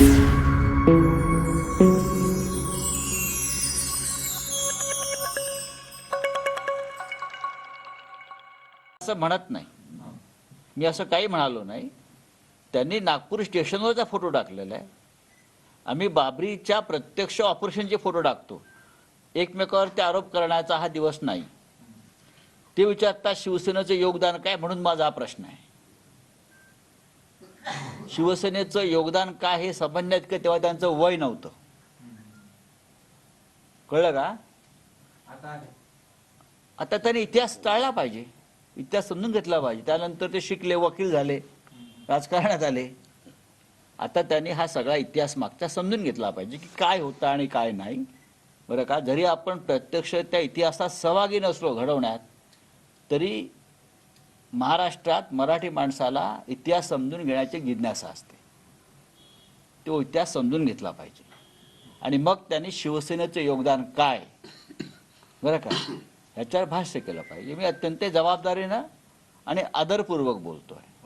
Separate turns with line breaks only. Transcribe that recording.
असं म्हणत नाही. मी असं काही म्हणालो नाही. त्यांनी नागपूर स्टेशनवरचा फोटो टाकलेला आहे आम्ही बाबरीच्या प्रत्यक्ष ऑपरेशनचे फोटो टाकतो. एकमेकावरती आरोप करण्याचा हा दिवस नाही. ते विचारतात शिवसेनेचं योगदान काय म्हणून माझा हा प्रश्न आहे. शिवसेनेचं योगदान काय हे समजण्यात का तेव्हा त्यांचं वय नव्हतं. कळलं का? आता त्यांनी इतिहास टाळला पाहिजे. इतिहास समजून घेतला पाहिजे. त्यानंतर ते शिकले वकील झाले राजकारणात आले. आता त्यांनी हा सगळा इतिहास मागचा समजून घेतला पाहिजे की काय होतं आणि काय नाही. बरं का? जरी आपण प्रत्यक्ष त्या इतिहासात सहभागी नसलो घडवण्यात तरी महाराष्ट्रात मराठी माणसाला इतिहास समजून घेण्याची जिज्ञासा असते. तो इतिहास समजून घेतला पाहिजे. आणि मग त्यांनी शिवसेनेचं योगदान काय? बरं का? ह्याच्यावर भाष्य केलं पाहिजे. मी अत्यंत जबाबदारीनं आणि आदरपूर्वक बोलतोय.